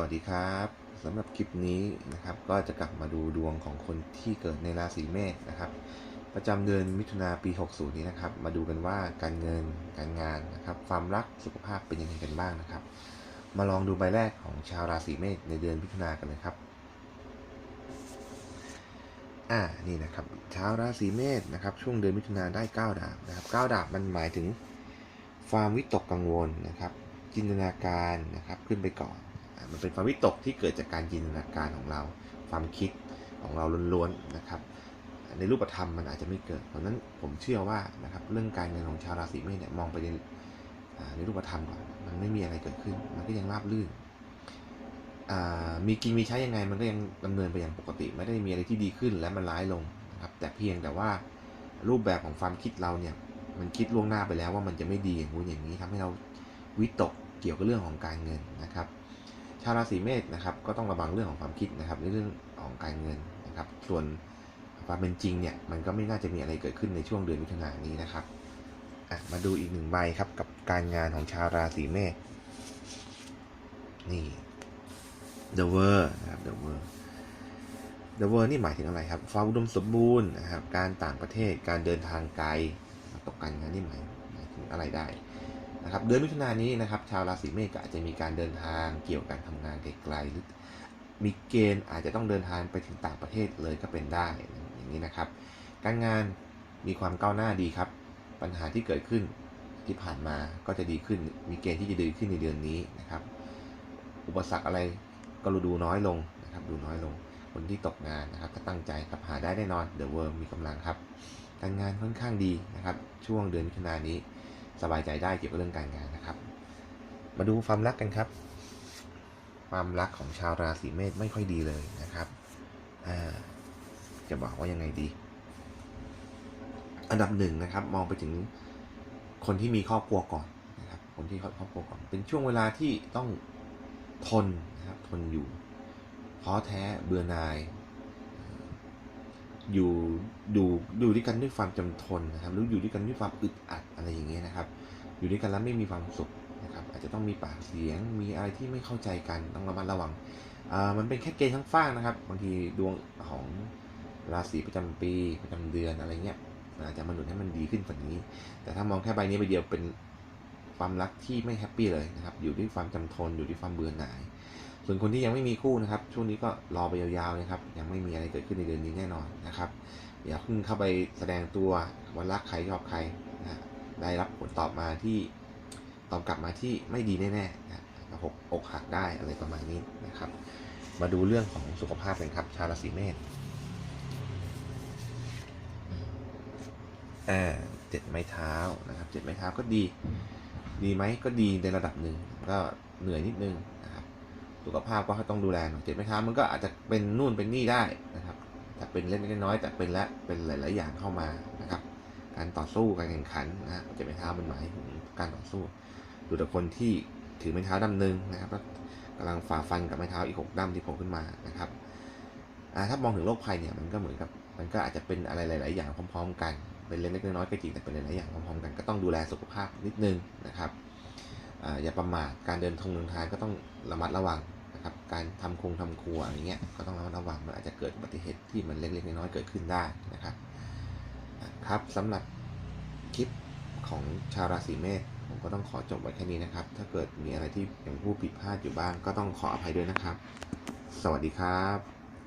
วัสดีครับสำหรับคลิปนี้นะครับก็จะกลับมาดูดวงของคนที่เกิดในราศีเมษนะครับ ประจำเดือนมิถุนาปี 60 นี้นะครับ มาดูกันว่าการเงินการงานนะครับ ความรักสุขภาพเป็นยังไงกันบ้างนะครับ มาลองดูใบแรกของชาวราศีเมษในเดือนมิถุนากันเลยครับอ่านี่นะครับชาวราศีเมษนะครับ ช่วงเดือนมิถุนาได้ 9 ดาบนะครับ 9 ดาบมันหมายถึงความวิตกกังวลนะครับ จินตนาการนะครับขึ้นไปก่อน มันเป็นความวิตกที่เกิดจากการจินตนาการของเรา ความคิดของเราล้วนๆนะครับ ในรูปธรรมมันอาจจะไม่เกิด เพราะนั้นผมเชื่อว่านะครับเรื่องการเงินของชาวราศีเมษเนี่ยมองไปในในรูปธรรมก่อนมันไม่มีอะไรเกิดขึ้น มันก็ยังราบรื่นมีกินมีใช้ยังไงมันก็ยังดำเนินไปอย่างปกติ ไม่ได้มีอะไรที่ดีขึ้นและมันร้ายลงนะครับ แต่เพียงแต่ว่ารูปแบบของความคิดเราเนี่ย มันคิดล่วงหน้าไปแล้วว่ามันจะไม่ดีอย่างนู้นอย่างนี้ทำให้เราวิตกเกี่ยวกับเรื่องของการเงินนะครับาวราศีเมษนะครับ ก็ต้องระวังเรื่องของความคิดนะครับ ในเรื่องของการเงินนะครับ ส่วนความเป็นจริงเนี่ยมันก็ไม่น่าจะมีอะไรเกิดขึ้นในช่วงเดือนมิถุนายนนี้นะครับมาดูอีกหนึ่งใบครับกับการงานของชาวราศีเมษนี่ The World นะครับ The World The World นี่หมายถึงอะไรครับความอุดมสมบูรณ์นะครับ การต่างประเทศการเดินทางไกลตกการงานนี่หมายหมายถึงอะไรได้ นะครับเดือนมิถุนายนนี้นะครับชาวราศีเมษก็อาจจะมีการเดินทางเกี่ยวกับการทำงานไกลๆหรือมีเกณฑ์อาจจะต้องเดินทางไปถึงต่างประเทศเลยก็เป็นได้อย่างนี้นะครับ การงานมีความก้าวหน้าดีครับ ปัญหาที่เกิดขึ้นที่ผ่านมาก็จะดีขึ้น มีเกณฑ์ที่จะดีขึ้นในเดือนนี้นะครับ อุปสรรคอะไรก็ดูน้อยลงนะครับ ดูน้อยลง คนที่ตกงานนะครับก็ตั้งใจครับหาได้แน่นอนเดอะเวิร์มีกำลังครับ การงานค่อนข้างดีนะครับ ช่วงเดือนมิถุนายนนี้ สบายใจได้เกี่ยวกับเรื่องการงานนะครับ มาดูความรักกันครับ ความรักของชาวราศีเมษไม่ค่อยดีเลยนะครับจะบอกว่ายังไงดี อันดับหนึ่งนะครับ มองไปถึงคนที่มีครอบครัวก่อนนะครับ คนที่ครอบครัวก่อน เป็นช่วงเวลาที่ต้องทนนะครับ ทนอยู่ท้อแท้เบื่อหน่าย อยู่ดูดูด้วยกันด้วยความจำทนนะครับหรืออยู่ด้วยกันด้วยความอึดอัดอะไรอย่างเงี้ยนะครับ อยู่ด้วยกันแล้วไม่มีความสุขนะครับ อาจจะต้องมีปากเสียงมีอะไรที่ไม่เข้าใจกันต้องระมัดระวังอ่ามันเป็นแค่เกณฑ์ทั้งฟ้างนะครับบางทีดวงของราศีประจำปีประจำเดือนอะไรเงี้ยอาจจะมาหนุนให้มันดีขึ้นกว่านี้ แต่ถ้ามองแค่ใบนี้ใบเดียวเป็นความรักที่ไม่แฮปปี้เลยนะครับ อยู่ด้วยความจำทนอยู่ด้วยความเบื่อหน่าย ส่วนคนที่ยังไม่มีคู่นะครับ ช่วงนี้ก็รอไปยาวๆนะครับ ยังไม่มีอะไรเกิดขึ้นในเดือนนี้แน่นอนนะครับอย่าเพิ่งเข้าไปแสดงตัวว่ารักใครชอบใครนะฮะได้รับผลตอบมาที่ตอบกลับมาที่ไม่ดีแน่ๆนะหกอกหักได้อะไรประมาณนี้นะครับ มาดูเรื่องของสุขภาพกันครับ ชาวราศีเมษอ่าเจ็ดไม้เท้านะครับเจ็ดไม้เท้าก็ดี ดีไหมก็ดีในระดับหนึ่งก็เหนื่อยนิดนึงนะ สุขภาพก็ต้องดูแลหน่อยเจ็บไม้เท้ามันก็อาจจะเป็นนู่นเป็นนี่ได้นะครับแต่เป็นเล็กน้อยแต่เป็นและเป็นหลาย ๆ อย่างเข้ามานะครับ การต่อสู้การแข่งขันนะเจ็บไม้เท้ามันหมายถึงการต่อสู้ดูแต่คนที่ถือไม้เท้าดำหนึ่งนะครับแล้วกำลังฝ่าฟันกับไม้เท้าอีกหกด้ามที่โผล่ขึ้นมานะครับถ้ามองถึงโรคภัยเนี่ยมันก็เหมือนกับมันก็อาจจะเป็นอะไรหลาย ๆ อย่างพร้อม ๆ กันเป็นเล็กๆน้อยๆก็จริงแต่เป็นหลายๆอย่างพร้อมๆกันก็ต้องดูแลสุขภาพนิดนึงนะครับอย่าประมาทการเดินทงเดินทางก็ต้องระมัดระวัง การทำคงทำครัวอะไรเงี้ยก็ต้องระมัดระวังมันอาจจะเกิดอุบัติเหตุที่มันเล็กๆน้อยๆเกิดขึ้นได้นะครับครับสำหรับคลิปของชาวราศีเมษผมก็ต้องขอจบไว้แค่นี้นะครับ ถ้าเกิดมีอะไรที่ยังพูดผิดพลาดอยู่บ้างก็ต้องขออภัยด้วยนะครับ สวัสดีครับ